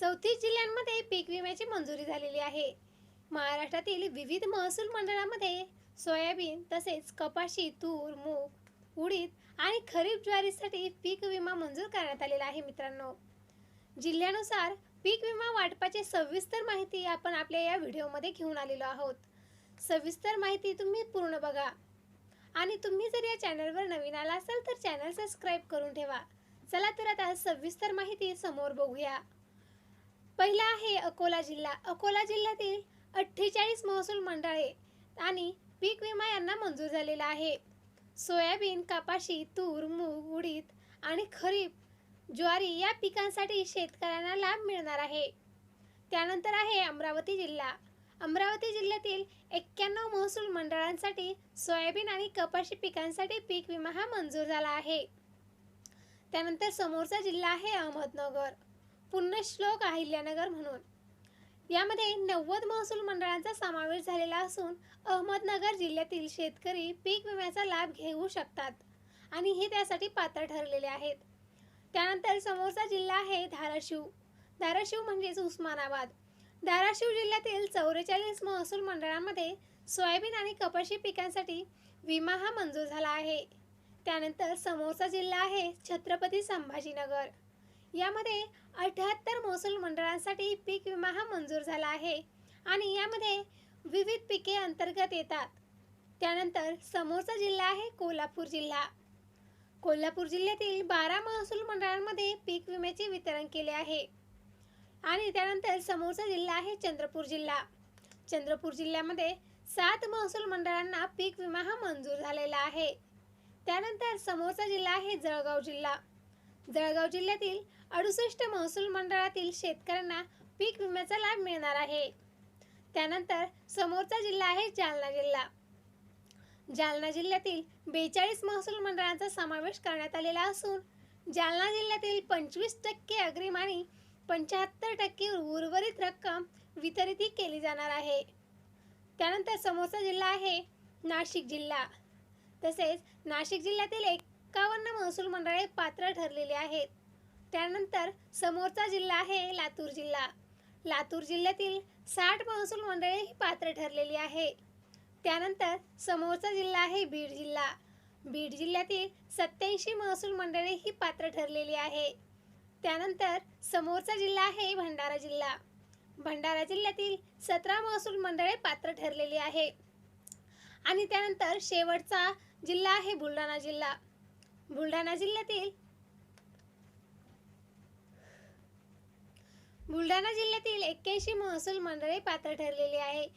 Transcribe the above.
चौतीस जिल्ह्यांमध्ये पीक विम्याची मंजुरी झालेली आहे. महाराष्ट्रातील विविध महसूल मंडळामध्ये सोयाबीन तसेच कपाशी तूर मूग उडीद आणि खरीप ज्वारीसाठी पीक विमा मंजूर करण्यात आलेला आहे मित्रांनो. जिल्ह्यानुसार पीक विमा वाटपाची सविस्तर माहिती आपण आपल्या या व्हिडिओमध्ये घेऊन आलेलो आहोत. सविस्तर माहिती तुम्ही पूर्ण बघा. आणि तुम्ही जर या चॅनलवर नवीन आला असाल तर चॅनल सबस्क्राईब करून ठेवा. चला तर आता सविस्तर माहिती समोर बघूया. पहिला आहे अकोला जिल्हा. अकोला जिल्ह्यातील अठ्ठेचाळीस महसूल मंडळे आणि पीक विमा यांना मंजूर झालेला आहे. सोयाबीन कपाशी तूर मूग उडीद आणि खरीप ज्वारी या पिकांसाठी शेतकऱ्यांना लाभ मिळणार आहे. त्यानंतर आहे अमरावती जिल्हा. अमरावती जिल्ह्यातील एक्क्याण्णव महसूल मंडळांसाठी सोयाबीन आणि कपाशी पिकांसाठी पीक विमा हा मंजूर झाला आहे. त्यानंतर समोरचा जिल्हा आहे अहमदनगर. पुण्यश्लोक अहिल्यानगर म्हणून. यामध्ये नव्वद महसूल मंडळांचा समावेश झालेला असून अहमदनगर जिल्ह्यातील शेतकरी पीक विम्याचा लाभ घेऊ शकतात आणि हे त्यासाठी पात्र ठरलेले आहेत. त्यानंतर समोरचा जिल्हा आहे धाराशिव. धाराशिव म्हणजेच उस्मानाबाद. धाराशिव जिल्ह्यातील चौवेचाळीस महसूल मंडळांमध्ये सोयाबीन आणि कपाशी पिकांसाठी विमा हा मंजूर झाला आहे. त्यानंतर समोरचा जिल्हा आहे छत्रपती संभाजीनगर. यामध्ये अठ्याहत्तर महसूल मंडळांसाठी पीक विमा हा मंजूर झाला आहे आणि यामध्ये विविध पिके अंतर्गत येतात. त्यानंतर समोरचा जिल्हा आहे कोल्हापूर जिल्हा. कोल्हापूर जिल्ह्यातील बारा महसूल मंडळांमध्ये पीक विम्याचे वितरण केले आहे. आणि त्यानंतर समोरचा जिल्हा आहे चंद्रपूर जिल्हा. चंद्रपूर जिल्ह्यामध्ये सात महसूल मंडळांना पीक विमा हा मंजूर झालेला आहे. त्यानंतर समोरचा जिल्हा आहे जळगाव जिल्हा. जळगाव जिल्ह्यातील अडुसष्ट महसूल मंडळातील शेतकऱ्यांना पीक विम्याचा लाभ मिळणार आहे. त्यानंतर समोरचा जिल्हा आहे जालना जिल्हा. जालना जिल्ह्यातील बेचाळीस महसूल मंडळांचा समावेश करण्यात आलेला असून जालना जिल्ह्यातील पंचवीस टक्के अग्रिम आणि पंच्याहत्तर टक्के उर्वरित रक्कम वितरित केली जाणार आहे. त्यानंतर समोरचा जिल्हा आहे नाशिक जिल्हा. तसेच नाशिक जिल्ह्यातील एक एकावन्न महसूल मंडळे पात्र ठरलेली आहेत. त्यानंतर समोरचा जिल्हा आहे लातूर जिल्हा. लातूर जिल्ह्यातील साठ महसूल मंडळे ही पात्र ठरलेली आहे. त्यानंतर समोरचा जिल्हा आहे बीड जिल्हा. बीड जिल्ह्यातील सत्याऐंशी महसूल मंडळे ही पात्र ठरलेली आहे. त्यानंतर समोरचा जिल्हा आहे भंडारा जिल्हा. भंडारा जिल्ह्यातील सतरा महसूल मंडळे पात्र ठरलेली आहे. आणि त्यानंतर शेवटचा जिल्हा आहे बुलढाणा जिल्हा. बुलढाणा जिल्ह्यातील. बुलढाणा जिल्ह्यातील एक्क्याऐंशी महसूल मंडळे पात्र ठरलेली आहे.